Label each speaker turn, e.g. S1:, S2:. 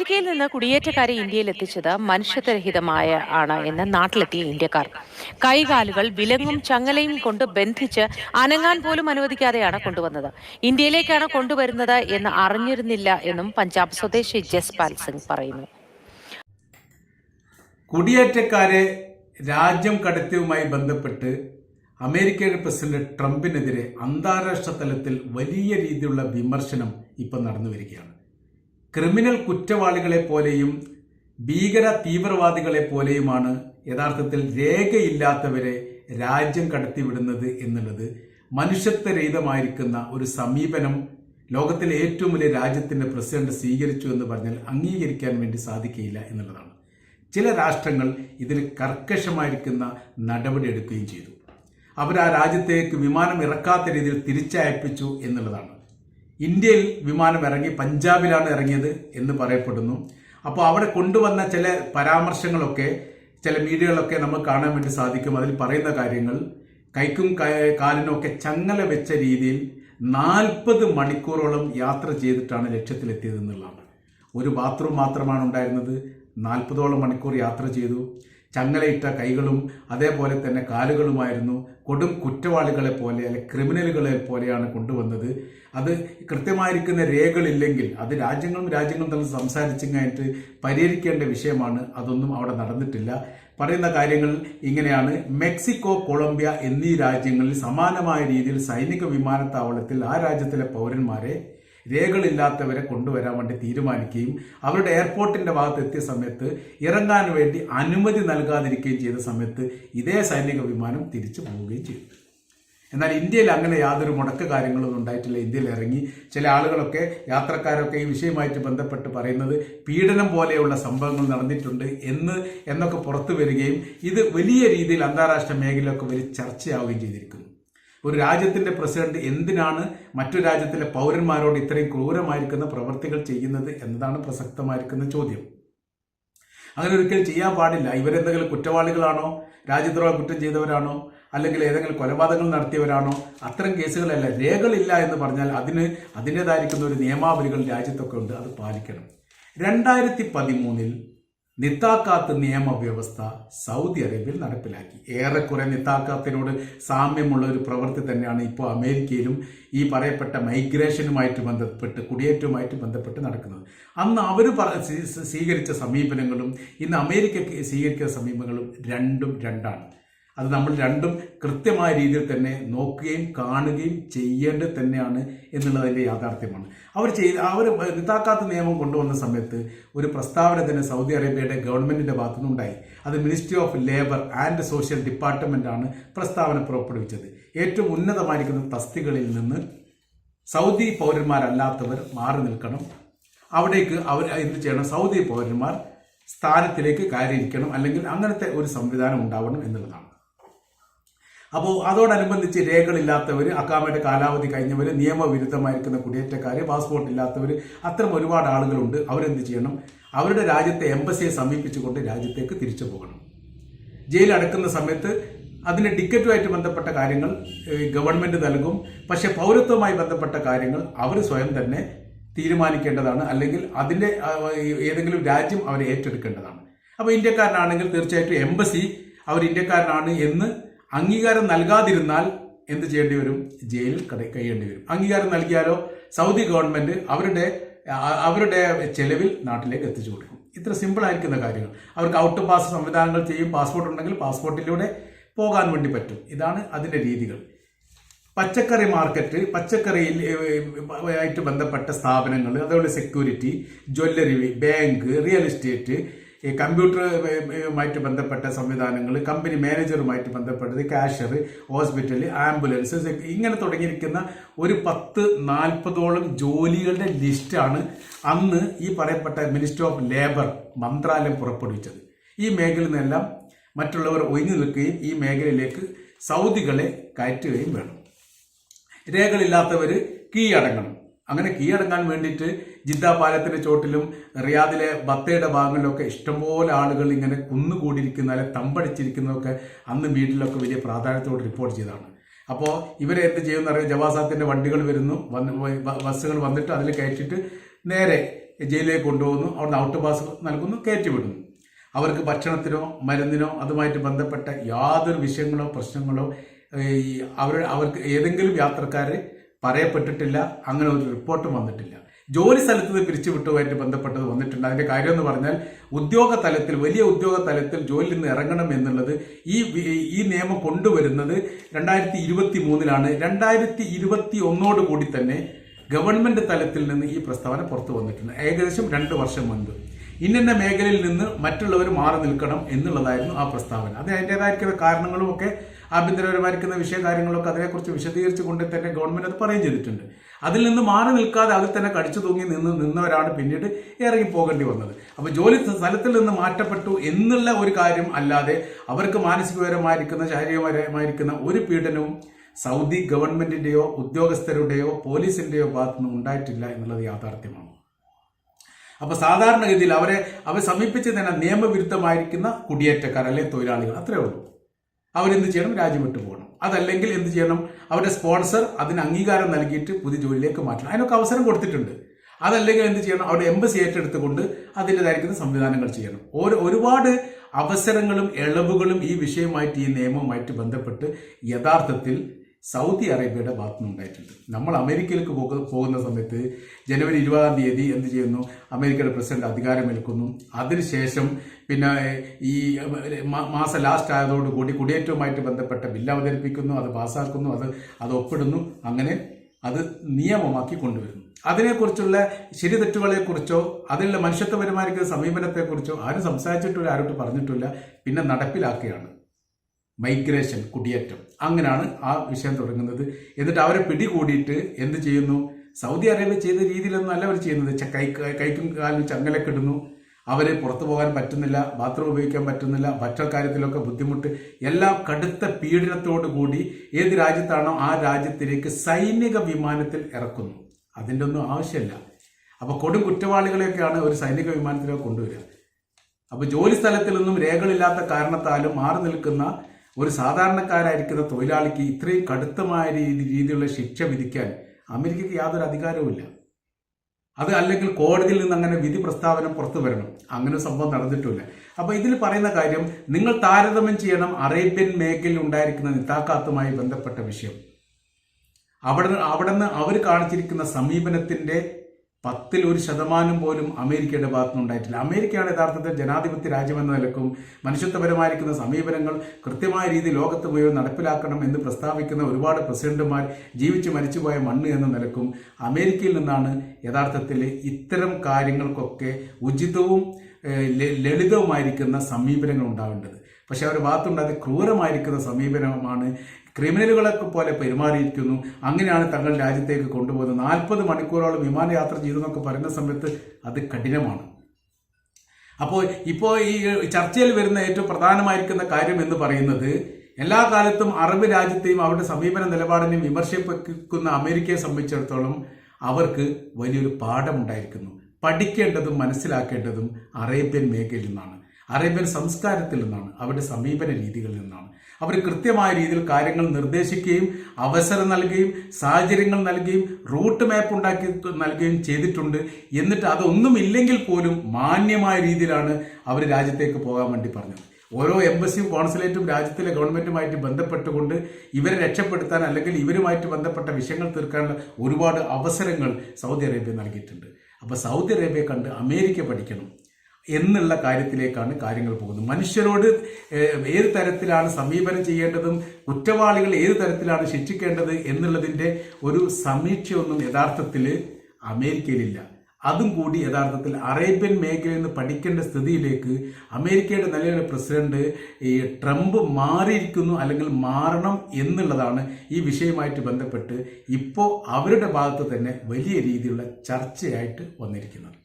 S1: അമേരിക്കയിൽ നിന്ന് കുടിയേറ്റക്കാരെ ഇന്ത്യയിൽ എത്തിച്ചത് മനുഷ്യത്വരഹിതമായ ആണ് എന്ന് നാട്ടിലെത്തിയ ഇന്ത്യക്കാർ. കൈകാലുകൾ വിലങ്ങും ചങ്ങലയും കൊണ്ട് ബന്ധിച്ച് അനങ്ങാൻ പോലും അനുവദിക്കാതെയാണ് കൊണ്ടുവന്നത്. ഇന്ത്യയിലേക്കാണ് കൊണ്ടുവരുന്നത് എന്ന് അറിഞ്ഞിരുന്നില്ല എന്നും പഞ്ചാബ് സ്വദേശി ജസ്പാൽ സിംഗ് പറയുന്നു.
S2: കുടിയേറ്റക്കാരെ രാജ്യം കടത്തിയുമായി ബന്ധപ്പെട്ട് അമേരിക്കയുടെ പ്രസിഡന്റ് ട്രംപിനെതിരെ അന്താരാഷ്ട്ര തലത്തിൽ വലിയ രീതിയിലുള്ള വിമർശനം ഇപ്പം നടന്നു വരികയാണ്. ക്രിമിനൽ കുറ്റവാളികളെ പോലെയും ഭീകര തീവ്രവാദികളെ പോലെയുമാണ് യഥാർത്ഥത്തിൽ രേഖയില്ലാത്തവരെ രാജ്യം കടത്തിവിടുന്നത് എന്നുള്ളത് മനുഷ്യത്വരഹിതമായിരിക്കുന്ന ഒരു സമീപനം ലോകത്തിലെ ഏറ്റവും വലിയ രാജ്യത്തിന്റെ പ്രസിഡന്റ് സ്വീകരിച്ചു എന്ന് പറഞ്ഞാൽ അംഗീകരിക്കാൻ വേണ്ടി സാധിക്കില്ല എന്നുള്ളതാണ്. ചില രാഷ്ട്രങ്ങൾ ഇതിൽ കർക്കശമായിരിക്കുന്ന നടപടി എടുക്കുകയും ചെയ്തു. അവർ ആ രാജ്യത്തേക്ക് വിമാനം ഇറക്കാത്ത രീതിയിൽ തിരിച്ചയപ്പിച്ചു എന്നുള്ളതാണ്. ഇന്ത്യയിൽ വിമാനം ഇറങ്ങി പഞ്ചാബിലാണ് ഇറങ്ങിയത് എന്ന് പറയപ്പെടുന്നു. അപ്പോൾ അവിടെ കൊണ്ടുവന്ന ചില പരാമർശങ്ങളൊക്കെ ചില മീഡിയകളൊക്കെ നമുക്ക് കാണാൻ വേണ്ടി സാധിക്കും. അതിൽ പറയുന്ന കാര്യങ്ങൾ കൈക്കും കാലിനും ഒക്കെ ചങ്ങല വെച്ച രീതിയിൽ നാൽപ്പത് മണിക്കൂറോളം യാത്ര ചെയ്തിട്ടാണ് ലക്ഷ്യത്തിലെത്തിയത് എന്നുള്ളതാണ് ഒരു ബാത്റൂം മാത്രമാണ് ഉണ്ടായിരുന്നത്. നാൽപ്പതോളം മണിക്കൂർ യാത്ര ചെയ്തു. ചങ്ങലയിട്ട കൈകളും അതേപോലെ തന്നെ കാലുകളുമായിരുന്നു. കൊടും കുറ്റവാളികളെ പോലെ അല്ലെ ക്രിമിനലുകളെ പോലെയാണ് കൊണ്ടുവന്നത്. അത് കൃത്യമായിരിക്കുന്ന രേഖകളില്ലെങ്കിൽ അത് രാജ്യങ്ങളും രാജ്യങ്ങളും തമ്മിൽ സംസാരിച്ചു കഴിഞ്ഞിട്ട് പരിഹരിക്കേണ്ട വിഷയമാണ്. അതൊന്നും അവിടെ നടന്നിട്ടില്ല. പറയുന്ന കാര്യങ്ങൾ ഇങ്ങനെയാണ്. മെക്സിക്കോ കൊളംബിയ എന്നീ രാജ്യങ്ങളിൽ സമാനമായ രീതിയിൽ സൈനിക വിമാനത്താവളത്തിൽ ആ രാജ്യത്തിലെ പൗരന്മാരെ രേഖകളില്ലാത്തവരെ കൊണ്ടുവരാൻ വേണ്ടി തീരുമാനിക്കുകയും അവരുടെ എയർപോർട്ടിന്റെ ഭാഗത്ത് എത്തിയ സമയത്ത് ഇറങ്ങാൻ വേണ്ടി അനുമതി നൽകാതിരിക്കുകയും ചെയ്ത സമയത്ത് ഇതേ സൈനിക വിമാനം തിരിച്ചു പോവുകയും ചെയ്തു. എന്നാൽ ഇന്ത്യയിൽ അങ്ങനെ യാതൊരു മുടക്ക കാര്യങ്ങളൊന്നും ഉണ്ടായിട്ടില്ല. ഇന്ത്യയിൽ ഇറങ്ങി ചില ആളുകളൊക്കെ യാത്രക്കാരൊക്കെ ഈ വിഷയമായിട്ട് ബന്ധപ്പെട്ട് പറയുന്നത് പീഡനം പോലെയുള്ള സംഭവങ്ങൾ നടന്നിട്ടുണ്ട് എന്ന് എന്നൊക്കെ പുറത്തു വരികയും ഇത് വലിയ രീതിയിൽ അന്താരാഷ്ട്ര മേഖലയൊക്കെ വലിയ ചർച്ചയാവുകയും ചെയ്തിരിക്കുന്നു. ഒരു രാജ്യത്തിന്റെ പ്രസിഡന്റ് എന്തിനാണ് മറ്റു രാജ്യത്തിലെ പൗരന്മാരോട് ഇത്രയും ക്രൂരമായിരിക്കുന്ന പ്രവൃത്തികൾ ചെയ്യുന്നത് എന്നതാണ് പ്രസക്തമായിരിക്കുന്ന ചോദ്യം. അങ്ങനെ ഒരിക്കലും ചെയ്യാൻ പാടില്ല. ഇവരെന്തെങ്കിലും കുറ്റവാളികളാണോ? രാജ്യദ്രോഹ കുറ്റം ചെയ്തവരാണോ? അല്ലെങ്കിൽ ഏതെങ്കിലും കൊലപാതകങ്ങൾ നടത്തിയവരാണോ? അത്തരം കേസുകളല്ല. രേഖകളില്ല എന്ന് പറഞ്ഞാൽ അതിന് അതിന്റെതായിരിക്കുന്ന ഒരു നിയമാവലികൾ രാജ്യത്തൊക്കെ ഉണ്ട്. അത് പാലിക്കണം. രണ്ടായിരത്തി പതിമൂന്നിൽ നിത്താക്കാത്ത് നിയമവ്യവസ്ഥ സൗദി അറേബ്യയിൽ നടപ്പിലാക്കി. ഏറെക്കുറെ നിത്താക്കാത്തിനോട് സാമ്യമുള്ള ഒരു പ്രവൃത്തി തന്നെയാണ് ഇപ്പോൾ അമേരിക്കയിലും ഈ പറയപ്പെട്ട മൈഗ്രേഷനുമായിട്ട് ബന്ധപ്പെട്ട് കുടിയേറ്റവുമായിട്ട് ബന്ധപ്പെട്ട് നടക്കുന്നത്. അന്ന് അവർ സ്വീകരിച്ച സമീപനങ്ങളും ഇന്ന് അമേരിക്ക സ്വീകരിക്കുന്ന സമീപനങ്ങളും രണ്ടും രണ്ടാണ്. അത് നമ്മൾ രണ്ടും കൃത്യമായ രീതിയിൽ തന്നെ നോക്കുകയും കാണുകയും ചെയ്യേണ്ടത് തന്നെയാണ് എന്നുള്ളതിന്റെ യാഥാർത്ഥ്യമാണ്. അവർ ചെയ്ത് അവർ ഇതാക്കാത്ത നിയമം കൊണ്ടുവന്ന സമയത്ത് ഒരു പ്രസ്താവന തന്നെ സൗദി അറേബ്യയുടെ ഗവൺമെന്റിന്റെ ഭാഗത്തുനിന്നുണ്ടായി. അത് ministry of labour and social department ആണ് പ്രസ്താവന പുറപ്പെടുവിച്ചത്. ഏറ്റവും ഉന്നതമായിരിക്കുന്ന തസ്തികളിൽ നിന്ന് സൗദി പൗരന്മാരല്ലാത്തവർ മാറി നിൽക്കണം. അവിടേക്ക് അവർ എന്ത് ചെയ്യണം? സൗദി പൗരന്മാർ സ്ഥാനത്തിലേക്ക് കയറിയിരിക്കണം. അല്ലെങ്കിൽ അങ്ങനത്തെ ഒരു സംവിധാനം ഉണ്ടാവണം എന്നുള്ളതാണ്. അപ്പോൾ അതോടനുബന്ധിച്ച് രേഖകളില്ലാത്തവർ അക്കാമയുടെ കാലാവധി കഴിഞ്ഞവർ നിയമവിരുദ്ധമായിരിക്കുന്ന കുടിയേറ്റക്കാർ പാസ്പോർട്ട് ഇല്ലാത്തവർ അത്തരം ഒരുപാട് ആളുകളുണ്ട്. അവരെന്ത് ചെയ്യണം? അവരുടെ രാജ്യത്തെ എംബസിയെ സമീപിച്ചുകൊണ്ട് രാജ്യത്തേക്ക് തിരിച്ചു പോകണം. ജയിലിൽ അടക്കുന്ന സമയത്ത് അതിന്റെ ടിക്കറ്റുമായിട്ട് ബന്ധപ്പെട്ട കാര്യങ്ങൾ ഗവൺമെന്റ് നൽകും. പക്ഷെ പൗരത്വവുമായി ബന്ധപ്പെട്ട കാര്യങ്ങൾ അവർ സ്വയം തന്നെ തീരുമാനിക്കേണ്ടതാണ്. അല്ലെങ്കിൽ അതിന്റെ ഏതെങ്കിലും രാജ്യം അവരെ ഏറ്റെടുക്കേണ്ടതാണ്. അപ്പോൾ ഇന്ത്യക്കാരനാണെങ്കിൽ തീർച്ചയായിട്ടും എംബസി അവർ ഇന്ത്യക്കാരനാണ് എന്ന് അംഗീകാരം നൽകാതിരുന്നാൽ എന്ത് ചെയ്യേണ്ടി വരും? ജയിലിൽ കഴിയേണ്ടി വരും. അംഗീകാരം നൽകിയാലോ സൗദി ഗവൺമെന്റ് അവരുടെ അവരുടെ ചെലവിൽ നാട്ടിലേക്ക് എത്തിച്ചു കൊടുക്കും. ഇത്ര സിമ്പിൾ ആയിരിക്കുന്ന കാര്യങ്ങൾ. അവർക്ക് ഔട്ട് പാസ് സംവിധാനങ്ങൾ ചെയ്യും. പാസ്പോർട്ട് ഉണ്ടെങ്കിൽ പാസ്പോർട്ടിലൂടെ പോകാൻ വേണ്ടി പറ്റും. ഇതാണ് അതിന്റെ രീതികൾ. പച്ചക്കറി മാർക്കറ്റ് പച്ചക്കറിയിൽ ആയിട്ട് ബന്ധപ്പെട്ട സ്ഥാപനങ്ങൾ അതേപോലെ security jewellery bank real estate ഈ കമ്പ്യൂട്ടറുമായിട്ട് ബന്ധപ്പെട്ട സംവിധാനങ്ങൾ കമ്പനി മാനേജറുമായിട്ട് ബന്ധപ്പെട്ടത് കാഷ്യർ ഹോസ്പിറ്റൽ ആംബുലൻസ് ഇങ്ങനെ തുടങ്ങിയിരിക്കുന്ന ഒരു പത്ത് നാൽപ്പതോളം ജോലികളുടെ ലിസ്റ്റാണ് അന്ന് ഈ പറയപ്പെട്ട മിനിസ്റ്റർ ഓഫ് ലേബർ മന്ത്രാലയം പുറപ്പെടുവിച്ചത്. ഈ മേഖലയിൽ നിന്നെല്ലാം മറ്റുള്ളവർ ഒഴിഞ്ഞു നിൽക്കുകയും ഈ മേഖലയിലേക്ക് സൗദികളെ കയറ്റുകയും വേണം. രേഖകളില്ലാത്തവർ കീഴടങ്ങണം. അങ്ങനെ കീഴടങ്ങാൻ വേണ്ടിയിട്ട് ജിദ്ദ പാലത്തിന്റെ ചോട്ടിലും റിയാദിലെ ബത്തയുടെ ഭാഗങ്ങളിലൊക്കെ ഇഷ്ടംപോലെ ആളുകൾ ഇങ്ങനെ കുന്നുകൂടിയിരിക്കുന്ന അല്ലെ തമ്പടിച്ചിരിക്കുന്നതൊക്കെ അന്ന് വീട്ടിലൊക്കെ വലിയ പ്രാധാന്യത്തോട് റിപ്പോർട്ട് ചെയ്തതാണ്. അപ്പോൾ ഇവരെ എന്ത് ചെയ്യുമെന്ന് അറിയാം? ജവാസാത്തിന്റെ വണ്ടികൾ വരുന്നു. വന്ന് ബസ്സുകൾ വന്നിട്ട് അതിൽ കയറ്റിയിട്ട് നേരെ ജയിലിലേക്ക് കൊണ്ടുപോകുന്നു. അവിടുന്ന് ഔട്ട് പാസ് നൽകുന്നു കയറ്റിവിടുന്നു. അവർക്ക് ഭക്ഷണത്തിനോ മരുന്നിനോ അതുമായിട്ട് ബന്ധപ്പെട്ട യാതൊരു വിഷയങ്ങളോ പ്രശ്നങ്ങളോ അവർ അവർക്ക് ഏതെങ്കിലും യാത്രക്കാരെ പറയപ്പെട്ടിട്ടില്ല. അങ്ങനെ ഒരു റിപ്പോർട്ടും വന്നിട്ടില്ല. ജോലി സ്ഥലത്ത് പിരിച്ചുവിട്ടുമായിട്ട് ബന്ധപ്പെട്ടത് വന്നിട്ടുണ്ട്. അതിന്റെ കാര്യം എന്ന് പറഞ്ഞാൽ ഉദ്യോഗ തലത്തിൽ വലിയ ഉദ്യോഗ തലത്തിൽ ജോലിയിൽ നിന്ന് ഇറങ്ങണം എന്നുള്ളത് ഈ ഈ നിയമം കൊണ്ടുവരുന്നത് രണ്ടായിരത്തി ഇരുപത്തി മൂന്നിലാണ് രണ്ടായിരത്തി ഇരുപത്തി ഒന്നോട് കൂടി തന്നെ ഗവൺമെന്റ് തലത്തിൽ നിന്ന് ഈ പ്രസ്താവന പുറത്തു വന്നിട്ടുണ്ട്. ഏകദേശം രണ്ട് വർഷം മുൻപ്. ഇന്നിന്ന മേഖലയിൽ നിന്ന് മറ്റുള്ളവർ മാറി നിൽക്കണം എന്നുള്ളതായിരുന്നു ആ പ്രസ്താവന. അത് അതിന്റെതായിരിക്കുന്ന കാരണങ്ങളും ഒക്കെ ആഭ്യന്തരപരമായിരിക്കുന്ന വിഷയ കാര്യങ്ങളൊക്കെ അതിനെക്കുറിച്ച് വിശദീകരിച്ചു കൊണ്ട് തന്നെ ഗവൺമെന്റ് അത് പറയുകയും ചെയ്തിട്ടുണ്ട്. അതിൽ നിന്ന് മാറി നിൽക്കാതെ അതിൽ തന്നെ കടിച്ചു തൂങ്ങി നിന്ന് നിന്നവരാണ് പിന്നീട് ഇറങ്ങി പോകേണ്ടി വന്നത്. അപ്പോൾ ജോലി സ്ഥലത്തിൽ നിന്ന് മാറ്റപ്പെട്ടു എന്നുള്ള ഒരു കാര്യം അല്ലാതെ അവർക്ക് മാനസികപരമായിരിക്കുന്ന ശാരീരികപരമായിരിക്കുന്ന ഒരു പീഡനവും സൗദി ഗവൺമെന്റിന്റെയോ ഉദ്യോഗസ്ഥരുടെയോ പോലീസിന്റെയോ ഭാഗത്തുനിന്ന് ഉണ്ടായിട്ടില്ല എന്നുള്ളത് യാഥാർത്ഥ്യമാണ്. അപ്പൊ സാധാരണഗതിയിൽ അവരെ അവരെ സമീപിച്ച് തന്നെ നിയമവിരുദ്ധമായിരിക്കുന്ന കുടിയേറ്റക്കാർ അല്ലെങ്കിൽ തൊഴിലാളികൾ അത്രേ ഉള്ളൂ. അവരെന്ത് ചെയ്യണം? രാജ്യം വിട്ടു പോകണം. അതല്ലെങ്കിൽ എന്ത് ചെയ്യണം? അവരുടെ സ്പോൺസർ അതിന് അംഗീകാരം നൽകിയിട്ട് പുതിയ ജോലിയിലേക്ക് മാറ്റണം. അതിനൊക്കെ അവസരം കൊടുത്തിട്ടുണ്ട്. അതല്ലെങ്കിൽ എന്ത് ചെയ്യണം? അവിടെ എംബസി ഏറ്റെടുത്തുകൊണ്ട് അതിന്റെതായിരിക്കുന്ന സംവിധാനങ്ങൾ ചെയ്യണം. ഓരോ ഒരുപാട് അവസരങ്ങളും ഇളവുകളും ഈ വിഷയമായിട്ട് ഈ നിയമവുമായിട്ട് ബന്ധപ്പെട്ട് യഥാർത്ഥത്തിൽ സൗദി അറേബ്യയുടെ ഭാഗത്തുനിന്ന് ഉണ്ടായിട്ടുണ്ട്. നമ്മൾ അമേരിക്കയിലേക്ക് പോക പോകുന്ന സമയത്ത് ജനുവരി ഇരുപതാം തീയതി എന്ത് ചെയ്യുന്നു? അമേരിക്കയുടെ പ്രസിഡന്റ് അധികാരമേൽക്കുന്നു. അതിനുശേഷം പിന്നെ ഈ മാസം ലാസ്റ്റ് ആയതോടുകൂടി കുടിയേറ്റവുമായിട്ട് ബന്ധപ്പെട്ട ബില്ല് അവതരിപ്പിക്കുന്നു അത് പാസ്സാക്കുന്നു അത് അത് ഒപ്പിടുന്നു. അങ്ങനെ അത് നിയമമാക്കി കൊണ്ടുവരുന്നു. അതിനെക്കുറിച്ചുള്ള ശരി തെറ്റുകളെക്കുറിച്ചോ അതിലുള്ള മനുഷ്യത്വപരമായിരിക്കുന്ന സമീപനത്തെക്കുറിച്ചോ ആരും സംസാരിച്ചിട്ടില്ല ആരോട്ട് പറഞ്ഞിട്ടില്ല. പിന്നെ നടപ്പിലാക്കുകയാണ്. മൈഗ്രേഷൻ കുടിയേറ്റം. അങ്ങനെയാണ് ആ വിഷയം തുടങ്ങുന്നത്. എന്നിട്ട് അവരെ പിടികൂടിയിട്ട് എന്ത് ചെയ്യുന്നു? സൗദി അറേബ്യ ചെയ്ത രീതിയിലൊന്നും അല്ല അവർ ചെയ്യുന്നത്. കൈ കൈക്കും കാലും ചങ്ങലൊക്കെ ഇടുന്നു. അവരെ പുറത്തു പോകാൻ പറ്റുന്നില്ല ബാത്റൂം ഉപയോഗിക്കാൻ പറ്റുന്നില്ല ഭക്ഷണ കാര്യത്തിലൊക്കെ ബുദ്ധിമുട്ട്. എല്ലാം കടുത്ത പീഡനത്തോടു കൂടി ഏത് രാജ്യത്താണോ ആ രാജ്യത്തിലേക്ക് സൈനിക വിമാനത്തിൽ ഇറക്കുന്നു. അതിന്റെ ഒന്നും ആവശ്യമില്ല. അപ്പൊ കൊടും കുറ്റവാളികളെയൊക്കെയാണ് ഒരു സൈനിക വിമാനത്തിലേക്ക് കൊണ്ടുവരിക. അപ്പൊ ജോലി സ്ഥലത്തിൽ നിന്നും രേഖകളില്ലാത്ത കാരണത്താലും മാറി നിൽക്കുന്ന ഒരു സാധാരണക്കാരായിരിക്കുന്ന തൊഴിലാളിക്ക് ഇത്രയും കടുത്തമായ രീതി രീതിയിലുള്ള ശിക്ഷ വിധിക്കാൻ അമേരിക്കയ്ക്ക് യാതൊരു അധികാരവുമില്ല. അത് അല്ലെങ്കിൽ കോടതിയിൽ നിന്ന് അങ്ങനെ വിധി പ്രസ്താവന പുറത്തു വരണം. അങ്ങനെ സംഭവം നടന്നിട്ടില്ല അപ്പൊ ഇതിൽ പറയുന്ന കാര്യം നിങ്ങൾ താരതമ്യം ചെയ്യണം അറേബ്യൻ മേഖലയിൽ ഉണ്ടായിരിക്കുന്ന നിത്താക്കാത്തുമായി ബന്ധപ്പെട്ട വിഷയം. അവിടെ അവിടെ നിന്ന് അവർ കാണിച്ചിരിക്കുന്ന സമീപനത്തിന്റെ പത്തിൽ ഒരു ശതമാനം പോലും അമേരിക്കയുടെ ഭാഗത്തുനിന്ന് ഉണ്ടായിട്ടില്ല അമേരിക്കയാണ് യഥാർത്ഥത്തിൽ ജനാധിപത്യ രാജ്യമെന്ന നിലക്കും മനുഷ്യത്വപരമായിരിക്കുന്ന സമീപനങ്ങൾ കൃത്യമായ രീതിയിൽ ലോകത്ത് മുഴുവൻ നടപ്പിലാക്കണം എന്ന് പ്രസ്താവിക്കുന്ന ഒരുപാട് പ്രസിഡന്റുമാർ ജീവിച്ച് മരിച്ചുപോയ മണ്ണ് എന്ന നിലക്കും അമേരിക്കയിൽ നിന്നാണ് യഥാർത്ഥത്തിൽ ഇത്തരം കാര്യങ്ങൾക്കൊക്കെ ഉചിതവും ലളിതവുമായിരിക്കുന്ന സമീപനങ്ങൾ ഉണ്ടാവേണ്ടത്. പക്ഷെ ഒരു ഭാഗത്തുണ്ട് അത് ക്രൂരമായിരിക്കുന്ന സമീപനമാണ്. ക്രിമിനലുകളെ പോലെ പെരുമാറിയിരിക്കുന്നു. അങ്ങനെയാണ് തങ്ങൾ രാജ്യത്തേക്ക് കൊണ്ടുപോകുന്നത്. നാൽപ്പത് മണിക്കൂറോളം വിമാനയാത്ര ചെയ്തെന്നൊക്കെ പറയുന്ന സമയത്ത് അത് കഠിനമാണ്. അപ്പോൾ ഇപ്പോൾ ഈ ചർച്ചയിൽ വരുന്ന ഏറ്റവും പ്രധാനമായിരിക്കുന്ന കാര്യം എന്ന് പറയുന്നത് എല്ലാ കാലത്തും അറബ് രാജ്യത്തെയും അവരുടെ സമീപന നിലപാടിനെയും വിമർശിപ്പിക്കുന്ന അമേരിക്കയെ സംബന്ധിച്ചിടത്തോളം അവർക്ക് വലിയൊരു പാഠമുണ്ടായിരിക്കുന്നു. പഠിക്കേണ്ടതും മനസ്സിലാക്കേണ്ടതും അറേബ്യൻ മേഖലയിൽ നിന്നാണ്. അറേബ്യൻ സംസ്കാരത്തിൽ നിന്നാണ് അവരുടെ സമീപന രീതികളിൽ നിന്നാണ്. അവർ കൃത്യമായ രീതിയിൽ കാര്യങ്ങൾ നിർദ്ദേശിക്കുകയും അവസരം നൽകുകയും സാഹചര്യങ്ങൾ നൽകുകയും റൂട്ട് മാപ്പ് ഉണ്ടാക്കി നൽകുകയും ചെയ്തിട്ടുണ്ട്. എന്നിട്ട് അതൊന്നും ഇല്ലെങ്കിൽ പോലും മാന്യമായ രീതിയിലാണ് അവർ രാജ്യത്തേക്ക് പോകാൻ വേണ്ടി പറഞ്ഞത്. ഓരോ എംബസിയും കോൺസുലേറ്റും രാജ്യത്തിലെ ഗവൺമെന്റുമായിട്ട് ബന്ധപ്പെട്ടുകൊണ്ട് ഇവരെ രക്ഷപ്പെടുത്താൻ അല്ലെങ്കിൽ ഇവരുമായിട്ട് ബന്ധപ്പെട്ട വിഷയങ്ങൾ തീർക്കാനുള്ള ഒരുപാട് അവസരങ്ങൾ സൗദി അറേബ്യ നൽകിയിട്ടുണ്ട്. അപ്പോൾ സൗദി അറേബ്യ കണ്ട് അമേരിക്ക പഠിക്കണം. എന്നുള്ള കാര്യത്തിലേക്കാണ് കാര്യങ്ങൾ പോകുന്നത്. മനുഷ്യരോട് ഏത് തരത്തിലാണ് സമീപനം ചെയ്യേണ്ടതും കുറ്റവാളികൾ ഏത് തരത്തിലാണ് ശിക്ഷിക്കേണ്ടത് എന്നുള്ളതിന്റെ ഒരു സമീക്ഷയൊന്നും യഥാർത്ഥത്തിൽ അമേരിക്കയിലില്ല. അതും കൂടി യഥാർത്ഥത്തിൽ അറേബ്യൻ മേഖലയിൽ നിന്ന് പഠിക്കേണ്ട സ്ഥിതിയിലേക്ക് അമേരിക്കയുടെ നിലവിലെ പ്രസിഡന്റ് ഈ ട്രംപ് മാറിയിരിക്കുന്നു അല്ലെങ്കിൽ മാറണം എന്നുള്ളതാണ് ഈ വിഷയമായിട്ട് ബന്ധപ്പെട്ട് ഇപ്പോൾ അവരുടെ ഭാഗത്ത് തന്നെ വലിയ രീതിയിലുള്ള ചർച്ചയായിട്ട് വന്നിരിക്കുന്നത്.